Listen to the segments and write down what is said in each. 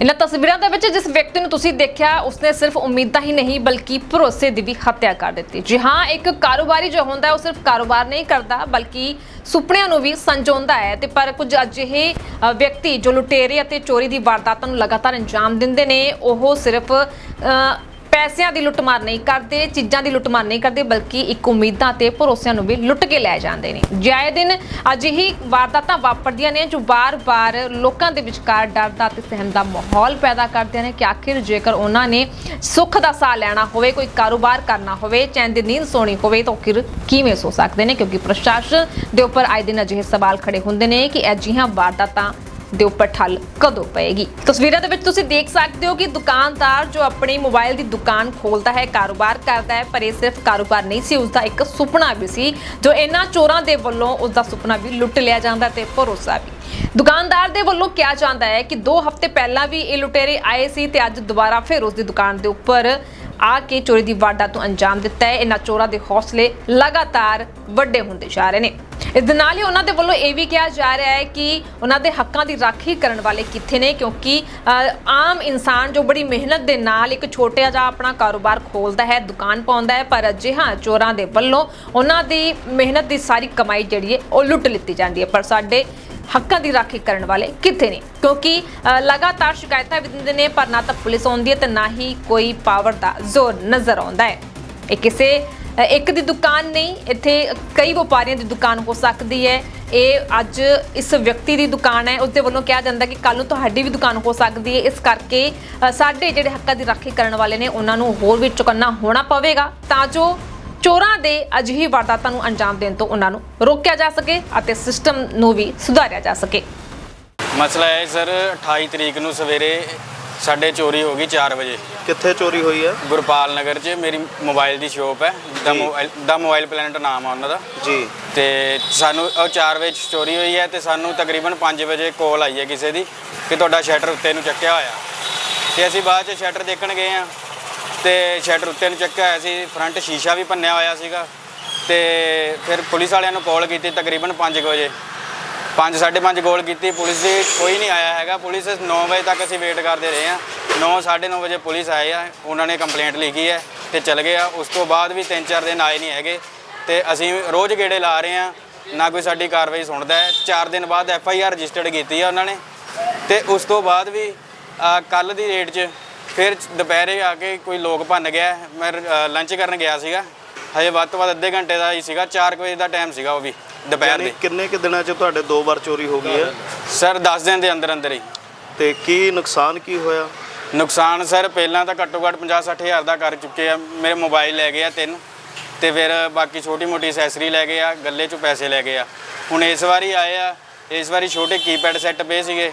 ਇਹਨਾਂ ਤਸਵੀਰਾਂ ਦੇ ਵਿੱਚ ਜਿਸ ਵਿਅਕਤੀ ਨੂੰ ਤੁਸੀਂ ਦੇਖਿਆ ਉਸਨੇ ਸਿਰਫ ਉਮੀਦਾਂ ਹੀ ਨਹੀਂ ਬਲਕਿ ਭਰੋਸੇ ਦੀ ਵੀ ਹੱਤਿਆ ਕਰ ਦਿੱਤੀ। ਜੀ ਹਾਂ ਇੱਕ ਕਾਰੋਬਾਰੀ ਜੋ ਹੁੰਦਾ ਹੈ ਉਹ ਸਿਰਫ ਕਾਰੋਬਾਰ ਨਹੀਂ ਕਰਦਾ ਬਲਕਿ ਸੁਪਨਿਆਂ ਨੂੰ ਵੀ ਸੰਜੋਂਦਾ ਹੈ। ਤੇ ਪਰ ਕੁਝ ਅਜਿਹੇ ਅ, ਵਿਅਕਤੀ ਜੋ ਲੁਟੇਰੇ ਅਤੇ ਚੋਰੀ ਦੀ ਵਾਰਦਾਤਾਂ ਨੂੰ ਲਗਾਤਾਰ ਅੰਜਾਮ ਦਿੰਦੇ ਨੇ ਉਹ ਸਿਰਫ ਅ, ਪੈਸਿਆਂ ਦੀ ਲੁੱਟਮਾਰ ਨਹੀਂ ਕਰਦੇ, ਚੀਜ਼ਾਂ ਦੀ ਲੁੱਟਮਾਰ ਨਹੀਂ ਕਰਦੇ, ਬਲਕਿ ਇੱਕ ਉਮੀਦਾਂ ਤੇ ਭਰੋਸਿਆਂ ਨੂੰ ਵੀ ਲੁੱਟ ਕੇ ਲੈ ਜਾਂਦੇ ਨੇ। ਜਾਏ ਦਿਨ ਅਜਿਹੀ ਵਾਰਦਾਤਾਂ ਵਾਪਰਦੀਆਂ ਨੇ ਜੋ ਬਾਰ-ਬਾਰ ਲੋਕਾਂ ਦੇ ਵਿਚਕਾਰ ਡਰ ਦਾ ਤੇ ਸਹਿਮ ਦਾ ਮਾਹੌਲ ਪੈਦਾ ਕਰਦੀਆਂ ਨੇ ਕਿ ਆਖਿਰ ਜੇਕਰ ਉਹਨਾਂ ਨੇ ਸੁੱਖ ਦਾ ਸਾਹ ਲੈਣਾ ਹੋਵੇ, ਕੋਈ ਕਾਰੋਬਾਰ ਕਰਨਾ ਹੋਵੇ, ਚੈਨ ਦੀ ਨੀਂਦ ਸੋਣੀ ਹੋਵੇ, ਤਾਂ ਆਖਿਰ ਕਿਵੇਂ ਸੋ ਸਕਦੇ ਨੇ? ਕਿਉਂਕਿ ਪ੍ਰਸ਼ਾਸਨ ਦੇ ਉੱਪਰ ਆਏ ਦਿਨ ਅਜਿਹੇ ਸਵਾਲ ਖੜੇ ਹੁੰਦੇ ਨੇ ਕਿ ਅਜਿਹੀਆਂ ਵਾਰਦਾਤਾਂ ਦੇ ਉੱਪਰ ਠੱਲ ਕਦੋਂ ਪਏਗੀ? ਤਸਵੀਰਾਂ ਦੇ ਵਿੱਚ ਤੁਸੀਂ ਦੇਖ ਸਕਦੇ ਹੋ ਕਿ ਦੁਕਾਨਦਾਰ ਜੋ ਆਪਣੀ ਮੋਬਾਈਲ ਦੀ ਦੁਕਾਨ ਖੋਲਦਾ ਹੈ, ਕਾਰੋਬਾਰ ਕਰਦਾ ਹੈ, ਪਰ ਇਹ ਸਿਰਫ ਕਾਰੋਬਾਰ ਨਹੀਂ ਸੀ, ਉਸਦਾ ਇੱਕ ਸੁਪਨਾ ਵੀ ਸੀ, ਜੋ ਇਹਨਾਂ ਚੋਰਾਂ ਦੇ ਵੱਲੋਂ ਉਸਦਾ ਸੁਪਨਾ ਵੀ ਲੁੱਟ ਲਿਆ ਜਾਂਦਾ ਤੇ ਭਰੋਸਾ ਵੀ। ਦੁਕਾਨਦਾਰ ਦੇ ਵੱਲੋਂ ਕਿਹਾ ਜਾਂਦਾ ਹੈ ਕਿ 2 ਹਫ਼ਤੇ ਪਹਿਲਾਂ ਵੀ ਇਹ ਲੁਟੇਰੇ ਆਏ ਸੀ ਤੇ ਅੱਜ ਦੁਬਾਰਾ ਫਿਰ ਉਸ ਦੀ ਦੁਕਾਨ ਦੇ ਉੱਪਰ ਆ ਕੇ ਚੋਰੀ ਦੀ ਵਾਰਦਾਤ ਨੂੰ ਅੰਜਾਮ ਦਿੱਤਾ ਹੈ। ਇਹਨਾਂ ਚੋਰਾਂ ਦੇ ਹੌਸਲੇ ਲਗਾਤਾਰ ਵੱਡੇ ਹੁੰਦੇ ਜਾ ਰਹੇ ਨੇ। ਇਸ ਦੇ ਨਾਲ ਹੀ ਉਹਨਾਂ ਦੇ ਵੱਲੋਂ ਇਹ ਵੀ ਕਿਹਾ ਜਾ ਰਿਹਾ ਹੈ ਕਿ ਉਹਨਾਂ ਦੇ ਹੱਕਾਂ ਦੀ ਰਾਖੀ ਕਰਨ ਵਾਲੇ ਕਿੱਥੇ ਨੇ, ਕਿਉਂਕਿ ਆਮ ਇਨਸਾਨ ਜੋ ਬੜੀ ਮਿਹਨਤ ਦੇ ਨਾਲ ਇੱਕ ਛੋਟਾ ਜਿਹਾ ਆਪਣਾ ਕਾਰੋਬਾਰ ਖੋਲਦਾ ਹੈ, ਦੁਕਾਨ ਪਾਉਂਦਾ ਹੈ, ਪਰ ਅਜਿਹਾ ਚੋਰਾਂ ਦੇ ਵੱਲੋਂ ਉਹਨਾਂ ਦੀ ਮਿਹਨਤ ਦੀ ਸਾਰੀ ਕਮਾਈ ਜਿਹੜੀ ਹੈ, ਉਹ ਲੁੱਟ ਲਿੱਤੀ ਜਾਂਦੀ ਹੈ। ਪਰ ਸਾਡੇ ਹੱਕਾਂ ਦੀ ਰਾਖੀ ਕਰਨ ਵਾਲੇ ਕਿੱਥੇ ਨੇ? ਕਿਉਂਕਿ ਲਗਾਤਾਰ ਸ਼ਿਕਾਇਤਾਂ ਵੀ ਦਿੰਦੇ ਨੇ, ਪਰ ਨਾ ਤਾਂ ਪੁਲਿਸ ਆਉਂਦੀ ਹੈ ਤੇ ਨਾ ਹੀ ਕੋਈ ਪਾਵਰ ਦਾ ਜ਼ੋਰ ਨਜ਼ਰ ਆਉਂਦਾ ਹੈ। ਇਹ ਕਿਸੇ ਇੱਕ ਦੀ ਦੁਕਾਨ ਨਹੀਂ, ਇੱਥੇ ਕਈ ਵਪਾਰੀਆਂ ਦੀ ਦੁਕਾਨ ਹੋ ਸਕਦੀ ਹੈ। ਇਹ ਅੱਜ ਇਸ ਵਿਅਕਤੀ ਦੀ ਦੁਕਾਨ ਹੈ, ਉਸਦੇ ਵੱਲੋਂ ਕਿਹਾ ਜਾਂਦਾ ਕਿ ਕੱਲ ਨੂੰ ਤੁਹਾਡੀ ਵੀ ਦੁਕਾਨ ਹੋ ਸਕਦੀ ਹੈ। ਇਸ ਕਰਕੇ ਸਾਡੇ ਜਿਹੜੇ ਹੱਕਾਂ ਦੀ ਰਾਖੀ ਕਰਨ ਵਾਲੇ ਨੇ, ਉਹਨਾਂ ਨੂੰ ਹੋਰ ਵੀ ਚੁਕੰਨਾ ਹੋਣਾ ਪਵੇਗਾ। ਤਾਂ ਜੋ ਚੋਰਾਂ ਦੇ ਅਜਿਹੀ ਵਾਰਦਾਤਾਂ ਨੂੰ ਅੰਜਾਮ ਦੇਣ ਤੋਂ ਉਹਨਾਂ ਨੂੰ ਰੋਕਿਆ ਜਾ ਸਕੇ ਅਤੇ ਸਿਸਟਮ ਨੂੰ ਵੀ ਸੁਧਾਰਿਆ ਜਾ ਸਕੇ। ਮਸਲਾ ਹੈ ਸਰ 28 ਤਰੀਕ ਨੂੰ ਸਵੇਰੇ ਸਾਡੇ ਚੋਰੀ ਹੋ ਗਈ 4 ਵਜੇ। ਕਿੱਥੇ ਚੋਰੀ ਹੋਈ ਹੈ? ਗੁਰਪਾਲ ਨਗਰ 'ਚ ਮੇਰੀ ਮੋਬਾਈਲ ਦੀ ਸ਼ੋਪ ਹੈ। ਦਾ। ਮੋਬਾਈਲ ਦਾ ਮੋਬਾਈਲ ਪਲੈਨਟ ਨਾਮ ਆ ਉਹਨਾਂ ਦਾ। ਜੀ। ਤੇ ਸਾਨੂੰ ਉਹ 4 ਵਜੇ 'ਚ ਚੋਰੀ ਹੋਈ ਹੈ ਤੇ ਸਾਨੂੰ ਤਕਰੀਬਨ 5 ਵਜੇ ਕਾਲ ਆਈ ਹੈ ਕਿਸੇ ਦੀ ਕਿ ਤੁਹਾਡਾ ਸ਼ਟਰ ਉੱਤੇ ਨੂੰ ਚੱਕਿਆ ਹੋਇਆ। ਤੇ ਅਸੀਂ ਬਾਅਦ 'ਚ ਸ਼ਟਰ ਦੇਖਣ ਗਏ ਆ ਤੇ ਸ਼ਟਰ ਉੱਤੇ ਨੂੰ ਚੱਕਿਆ ਹੋਇਆ ਸੀ ਫਰੰਟ ਸ਼ੀਸ਼ਾ ਵੀ ਭੰਨਿਆ ਹੋਇਆ ਸੀਗਾ ਤੇ ਫਿਰ ਪੁਲਿਸ ਵਾਲਿਆਂ ਨੂੰ ਕਾਲ ਕੀਤੀ ਤਕਰੀਬਨ 5 ਵਜੇ। 5 5:30 ਕਾਲ ਕੀਤੀ, ਪੁਲਿਸ ਦੀ ਕੋਈ ਨਹੀਂ ਆਇਆ ਹੈਗਾ। ਪੁਲਿਸ 9 ਵਜੇ ਤੱਕ ਅਸੀਂ ਵੇਟ ਕਰਦੇ ਰਹੇ ਆ 9 9:30 ਵਜੇ ਪੁਲਿਸ ਆਏ ਆ, ਉਹਨਾਂ ਨੇ ਕੰਪਲੇਂਟ ਲਿਖੀ ਹੈ ਤੇ ਚਲ ਗਏ ਆ। ਉਸ ਤੋਂ ਬਾਅਦ ਵੀ 3-4 ਦਿਨ ਆਏ ਨਹੀਂ ਹੈਗੇ ਤੇ ਅਸੀਂ ਰੋਜ਼ ਗੇੜੇ ਲਾ ਰਹੇ ਆ ਨਾ ਕੋਈ ਸਾਡੀ ਕਾਰਵਾਈ ਸੁਣਦਾ ਹੈ। 4 ਦਿਨ ਬਾਅਦ ਐਫ ਆਈ ਆਰ ਰਜਿਸਟਰਡ ਕੀਤੀ ਆ ਉਹਨਾਂ ਨੇ ਤੇ ਉਸ ਤੋਂ ਬਾਅਦ ਵੀ ਕੱਲ ਦੀ ਰੇਟ 'ਚ ਫਿਰ ਦੁਪਹਿਰੇ ਆ ਕੇ ਕੋਈ ਲੋਕ ਭੰਨ ਗਿਆ। ਮੈਂ ਲੰਚ ਕਰਨ ਗਿਆ ਸੀਗਾ। ਹਜੇ ਵੱਧ ਤੋਂ ਵੱਧ ਅੱਧੇ ਘੰਟੇ ਦਾ ਹੀ ਸੀਗਾ। 4 ਵਜੇ ਦਾ ਟਾਈਮ ਸੀਗਾ ਉਹ ਵੀ ਦੁਪਹਿਰ ਯਾਨੀ ਦੇ। ਕਿੰਨੇ ਕਿ ਦਿਨਾਂ 'ਚ ਤੁਹਾਡੇ ਦੋ ਵਾਰ ਚੋਰੀ ਹੋ ਗਈ ਹੈ? ਸਰ 10 ਦਿਨ ਦੇ ਅੰਦਰ ਅੰਦਰ ਹੀ। ਤੇ ਕੀ ਨੁਕਸਾਨ ਕੀ ਹੋਇਆ? ਨੁਕਸਾਨ ਸਰ ਪਹਿਲਾਂ ਤਾਂ ਘੱਟੋ ਘੱਟ 50 60 ਹਜ਼ਾਰ ਦਾ ਕਰ ਚੁੱਕੇ ਆ। ਮੇਰੇ ਮੋਬਾਈਲ ਲੈ ਗਏ ਆ ਤਿੰਨ। ਤੇ ਫਿਰ ਬਾਕੀ ਛੋਟੀ ਮੋਟੀ ਐਕਸੈਸਰੀ ਲੈ ਗਏ ਆ ਗੱਲੇ ਚੋਂ ਪੈਸੇ ਲੈ ਗਏ ਆ। ਹੁਣ ਇਸ ਵਾਰੀ ਆਏ ਆ ਇਸ ਵਾਰੀ ਛੋਟੇ ਕੀਪੈਡ ਸੈੱਟ ਪਏ ਸੀਗੇ।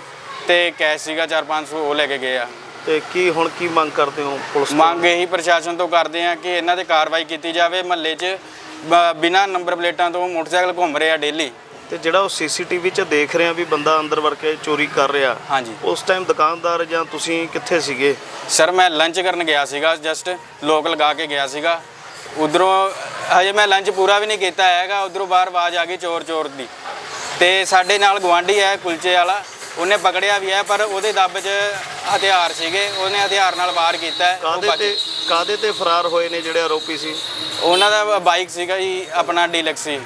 ਤੇ ਕੈਸ਼ ਸੀਗਾ 4-500 ਉਹ ਲੈ ਕੇ ਗਏ ਆ। ਤੇ ਕੀ ਹੁਣ ਕੀ ਮੰਗ ਕਰਦੇ ਹੋ ਪੁਲਿਸ ਤੋਂ? ਮੰਗ ਇਹੀ ਪ੍ਰਸ਼ਾਸਨ ਤੋਂ ਕਰਦੇ ਆ ਕਿ ਇਹਨਾਂ ਤੇ ਕਾਰਵਾਈ ਕੀਤੀ ਜਾਵੇ। ਮਹੱਲੇ 'ਚ ਬ- ਬਿਨਾਂ ਨੰਬਰ ਪਲੇਟਾਂ ਤੋਂ ਮੋਟਰਸਾਈਕਲ ਘੁੰਮ ਰਹੇ ਆ ਡੇਲੀ। ਤੇ ਜਿਹੜਾ ਉਹ ਸੀਸੀਟੀਵੀ 'ਚ ਦੇਖ ਰਹੇ ਆ ਵੀ ਬੰਦਾ ਅੰਦਰ ਵੜ ਕੇ ਚੋਰੀ ਕਰ ਰਿਹਾ। ਹਾਂਜੀ। ਉਸ ਟਾਈਮ ਦੁਕਾਨਦਾਰ ਜਾਂ ਤੁਸੀਂ ਕਿੱਥੇ ਸੀਗੇ? ਸਰ ਮੈਂ ਲੰਚ ਕਰਨ ਗਿਆ ਸੀਗਾ ਜਸਟ ਲੋਕ ਲਗਾ ਕੇ ਗਿਆ ਸੀਗਾ। ਉਧਰੋਂ ਹਜੇ ਮੈਂ ਲੰਚ ਪੂਰਾ ਵੀ ਨਹੀਂ ਕੀਤਾ ਹੈਗਾ ਉਧਰੋਂ ਬਾਹਰ ਆਵਾਜ਼ ਆ ਗਈ ਚੋਰ ਚੋਰ ਦੀ। ਤੇ ਸਾਡੇ ਨਾਲ ਗਵਾਂਢੀ ਹੈ ਕੁਲਚੇ ਵਾਲਾ ਉਹਨੇ ਪਕੜਿਆ ਵੀ ਹੈ ਪਰ ਉਹਦੇ ਦੱਬ 'ਚ ਹਥਿਆਰ ਸੀਗੇ ਉਹਨੇ ਹਥਿਆਰ ਨਾਲ ਵਾਰ ਕੀਤਾ ਹੈ, ਉਹ ਕਾਦੇ ਬਚ- ਤੇ ਕਾਦੇ ਤੇ ਫਰਾਰ ਹੋਏ ਨੇ ਜਿਹੜੇ ਆਰੋਪੀ ਸੀ? ਉਹਨਾਂ ਦਾ ਬਾਈਕ ਸੀਗਾ ਜੀ ਆਪਣਾ ਡੀਲਕਸ ਸੀ।